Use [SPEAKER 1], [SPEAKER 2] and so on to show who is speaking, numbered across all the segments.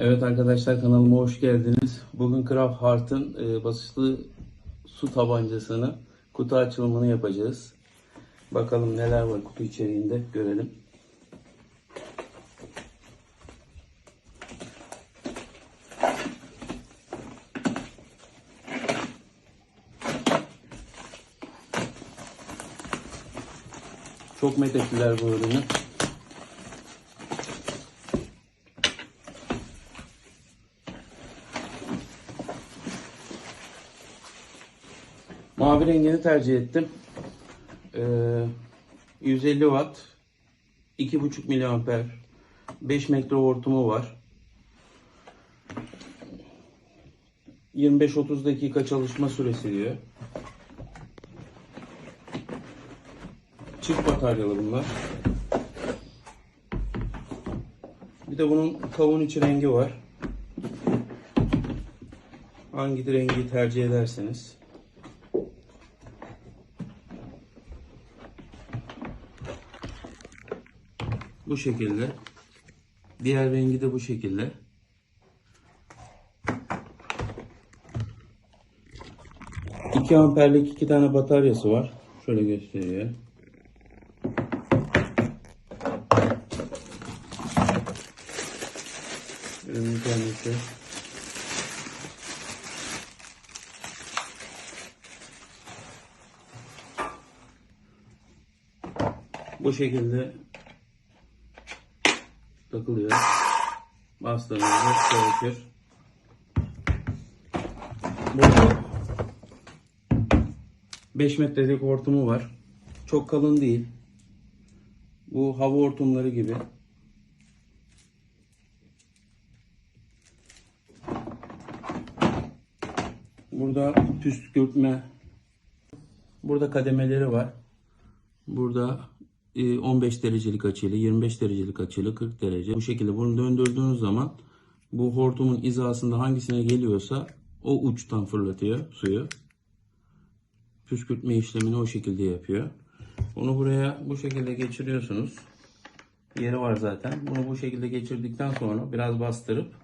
[SPEAKER 1] Evet arkadaşlar kanalıma hoş geldiniz. Bugün Craft Heart'ın e, basınçlı su tabancasını kutu açılımını yapacağız. Bakalım neler var kutu içeriğinde görelim. Çok methettiler bu ürünü. Mavi rengini tercih ettim. Ee, 150 watt, 2,5 miliamper, 5 metre hortumu var. 25-30 dakika çalışma süresi diyor. Çift bataryalı bunlar. Bir de bunun kavun içi rengi var. Hangi rengi tercih ederseniz. Bu şekilde. Diğer rengi de bu şekilde. İki amperlik iki tane bataryası var. Şöyle gösteriyor. Ürün bir tanesi. Bu şekilde takılıyor. Bastığınızda çalışır. Burada 5 metrelik hortumu var. Çok kalın değil. Bu hava hortumları gibi. Burada püskürtme. Burada kademeleri var. Burada 15 derecelik açıyla, 25 derecelik açıyla 40 derece. Bu şekilde bunu döndürdüğünüz zaman bu hortumun hizasında hangisine geliyorsa o uçtan fırlatıyor suyu. Püskürtme işlemini o şekilde yapıyor. Bunu buraya bu şekilde geçiriyorsunuz. Yeri var zaten. Bunu bu şekilde geçirdikten sonra biraz bastırıp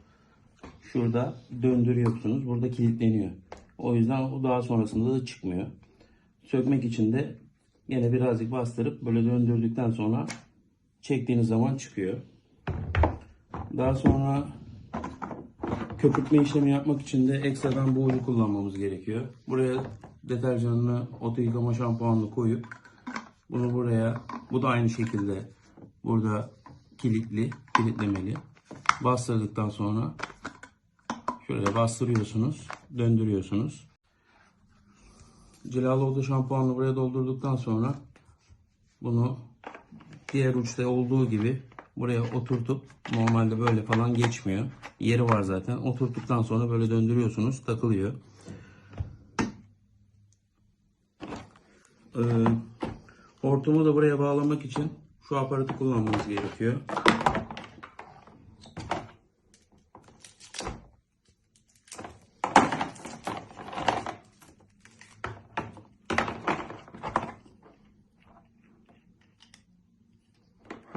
[SPEAKER 1] şurada döndürüyorsunuz. Burada kilitleniyor. O yüzden o daha sonrasında da çıkmıyor. Sökmek için de yine birazcık bastırıp böyle döndürdükten sonra çektiğiniz zaman çıkıyor. Daha sonra köpürtme işlemi yapmak için de ekstradan bu ucu kullanmamız gerekiyor. Buraya deterjanını, oto yıkama şampuanını koyup bunu buraya, bu da aynı şekilde burada kilitli, kilitlemeli. Bastırdıktan sonra şöyle bastırıyorsunuz, döndürüyorsunuz. Cilalı oda şampuanını buraya doldurduktan sonra bunu diğer uçta olduğu gibi buraya oturtup normalde böyle falan geçmiyor. Yeri var zaten. Oturttuktan sonra böyle döndürüyorsunuz. Takılıyor. Ee, hortumu da buraya bağlamak için şu aparatı kullanmamız gerekiyor.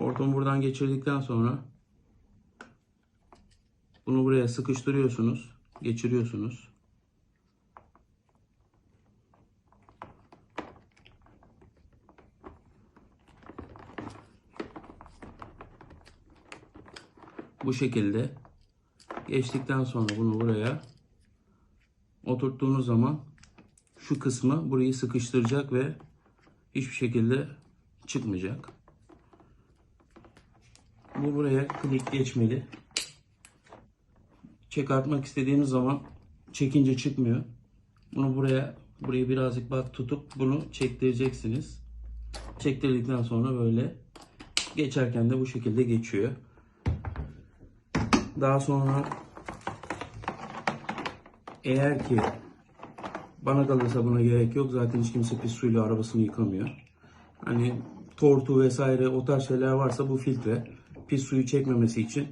[SPEAKER 1] Hortumu buradan geçirdikten sonra bunu buraya sıkıştırıyorsunuz, geçiriyorsunuz. Bu şekilde geçtikten sonra bunu buraya oturttuğunuz zaman şu kısmı burayı sıkıştıracak ve hiçbir şekilde çıkmayacak. Bu buraya klik geçmeli. Çıkartmak istediğimiz zaman çekince çıkmıyor. Bunu buraya burayı birazcık bak tutup bunu çektireceksiniz. Çektirdikten sonra böyle geçerken de bu şekilde geçiyor. Daha sonra eğer ki bana kalırsa buna gerek yok. Zaten hiç kimse pis suyla arabasını yıkamıyor. Hani tortu vesaire o tarz şeyler varsa bu filtre pis suyu çekmemesi için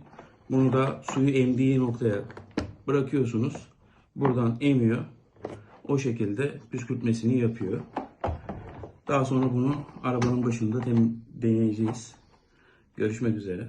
[SPEAKER 1] bunu da suyu emdiği noktaya bırakıyorsunuz. Buradan emiyor. O şekilde püskürtmesini yapıyor. Daha sonra bunu arabanın başında deneyeceğiz. Görüşmek üzere.